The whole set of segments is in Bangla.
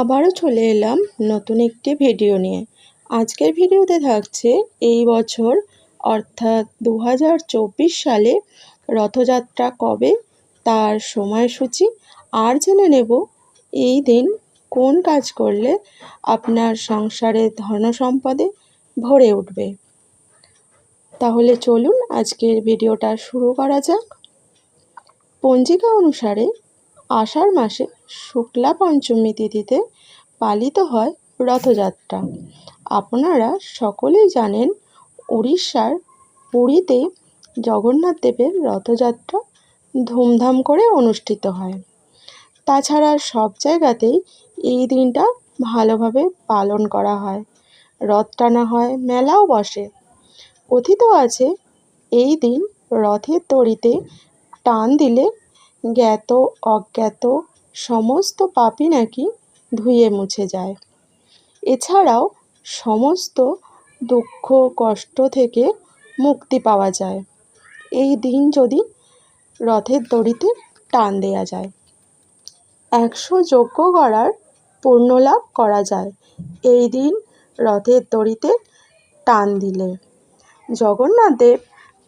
আবারও চলে এলাম নতুন একটি ভিডিও নিয়ে। আজকের ভিডিওতে থাকছে এই বছর, অর্থাৎ দু হাজার চব্বিশ সালে রথযাত্রা কবে, তার সময়সূচি, আর জেনে নেব এই দিন কোন কাজ করলে আপনার সংসারে ধন সম্পদে ভরে উঠবে। তাহলে চলুন আজকের ভিডিওটা শুরু করা যাক। পঞ্জিকা অনুসারে আষাঢ় মাসে শুক্লা পঞ্চমী তিথিতে পালিত হয় রথযাত্রা। আপনারা সকলেই জানেন উড়িষ্যার পুরীতে জগন্নাথ দেবের রথযাত্রা ধুমধাম করে অনুষ্ঠিত হয়। তাছাড়া সব জায়গাতেই এই দিনটা ভালোভাবে পালন করা হয়। রথ টানা হয়, মেলাও বসে। কথিত আছে, এই দিন রথের দড়িতে টান দিলে জ্ঞাত, অজ্ঞাত, সমস্ত পাপই নাকি ধুয়ে মুছে যায়। এছাড়াও সমস্ত দুঃখ, কষ্ট থেকে মুক্তি পাওয়া যায়। এই দিন যদি রথের দড়িতে টান দেয়া যায়। একশো যজ্ঞ করার পুণ্যলাভ করা যায়। এই দিন রথের দড়িতে টান দিলে। জগন্নাথ দেব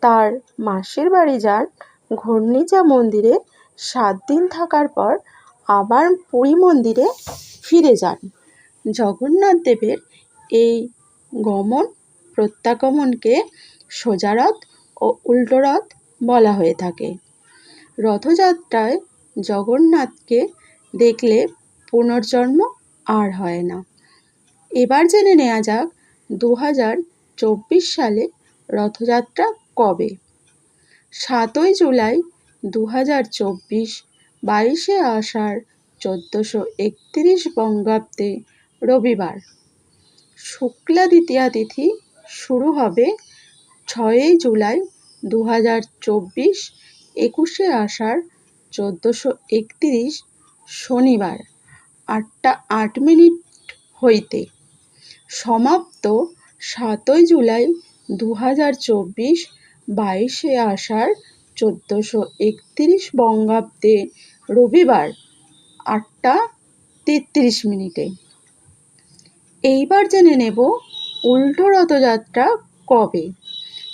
তার মাসির বাড়ি যান ঘূর্ণিচা মন্দিরে সাত দিন থাকার পর আবার পুরী মন্দিরে ফিরে যান। জগন্নাথ দেবের এই গমন প্রত্যাগমনকে সোজারথ ও উল্টোরথ বলা হয়ে থাকে। রথযাত্রায় জগন্নাথকে দেখলে পুনর্জন্ম আর হয় না। এবার জেনে নেওয়া যাক দু হাজার চব্বিশ সালে রথযাত্রা কবে। সাতই জুলাই দু হাজার চব্বিশ বাইশে আষাঢ় চোদ্দোশো একত্রিশ বঙ্গাব্দে রবিবার। শুক্লা দ্বিতীয়া তিথি শুরু হবে ছয়ই জুলাই দু হাজার চব্বিশ একুশে আষাঢ় চোদ্দোশো একত্রিশ শনিবার আটটা আট মিনিট হইতে। সমাপ্ত সাতই জুলাই দু হাজার চব্বিশ বাইশে আষাঢ় চোদ্দোশো একত্রিশ বঙ্গাব্দে রবিবার আটটা তেত্রিশ মিনিটে। এইবার জেনে নেব উল্টো রথযাত্রা কবে?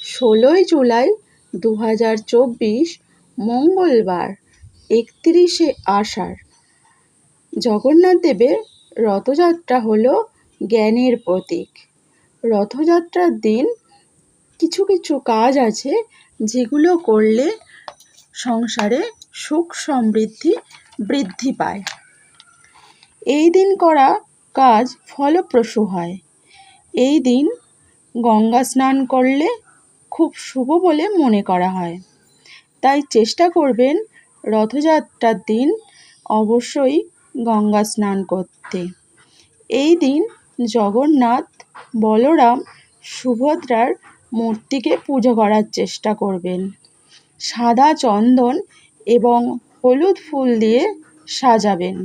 ষোলোই জুলাই দু হাজার চব্বিশ, মঙ্গলবার একত্রিশে আষাঢ়। জগন্নাথ দেবের রথযাত্রা হলো জ্ঞানের প্রতীক। রথযাত্রার দিন কিছু কিছু কাজ আছে যেগুলো করলে সংসারে সুখ সমৃদ্ধি বৃদ্ধি পায়। এই দিন করা কাজ ফলপ্রসূ হয়। এই দিন গঙ্গা স্নান করলে খুব শুভ বলে মনে করা হয়। তাই চেষ্টা করবেন রথযাত্রার দিন অবশ্যই গঙ্গা স্নান করতে। এই দিন জগন্নাথ বলরাম সুভদ্রার মূর্তিকে পুজো করার চেষ্টা করবেন। সাদা চন্দন এবং হলুদ ফুল দিয়ে সাজাবেন।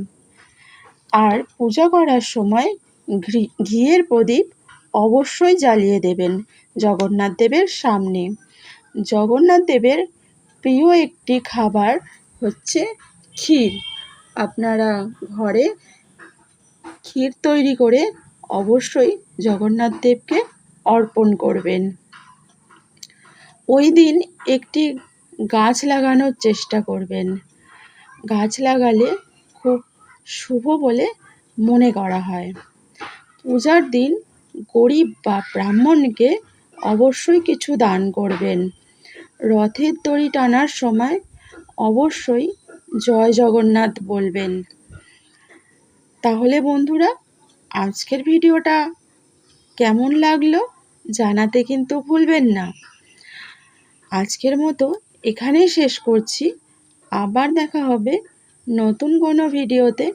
আর পূজা করার সময় ঘিয়ের প্রদীপ অবশ্যই জ্বালিয়ে দেবেন জগন্নাথ দেবের সামনে। জগন্নাথ দেবের প্রিয় একটি খাবার হচ্ছে ক্ষীর। আপনারা ঘরে ক্ষীর তৈরি করে অবশ্যই জগন্নাথ দেবকে অর্পণ করবেন। ওই দিন একটি গাছ লাগানোর চেষ্টা করবেন। গাছ লাগালে খুব শুভ বলে মনে করা হয়। পূজার দিন গরিব বা ব্রাহ্মণকে অবশ্যই কিছু দান করবেন। রথের দড়ি টানার সময় অবশ্যই জয় জগন্নাথ বলবেন। তাহলে বন্ধুরা, আজকের ভিডিওটা কেমন লাগল জানাতে কিন্তু ভুলবেন না। আজকের মতো এখানেই শেষ করছি। আবার দেখা হবে নতুন কোনো ভিডিওতে।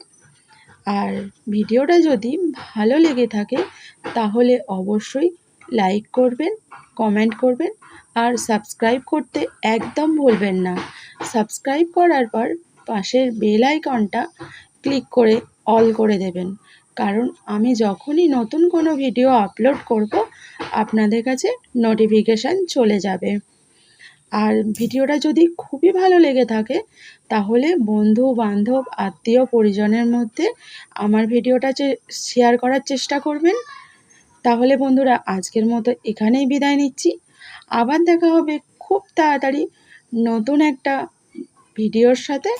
আর ভিডিওটা যদি ভালো লেগে থাকে, তাহলে অবশ্যই লাইক করবেন, কমেন্ট করবেন, আর সাবস্ক্রাইব করতে একদম ভুলবেন না। সাবস্ক্রাইব করার পর পাশের বেল আইকনটা ক্লিক করে অল করে দেবেন। কারণ আমি যখনই নতুন কোনো ভিডিও আপলোড করব, আপনাদের কাছে নোটিফিকেশান চলে যাবে। আর ভিডিওটা যদি খুবই ভালো লেগে থাকে, তাহলে বন্ধু, বান্ধব, আত্মীয়, পরিজনের মধ্যে আমার ভিডিওটা শেয়ার করার চেষ্টা করবেন। তাহলে বন্ধুরা, আজকের মতো এখানেই বিদায় নিচ্ছি। আবার দেখা হবে খুব তাড়াতাড়ি নতুন একটা ভিডিওর সাথে।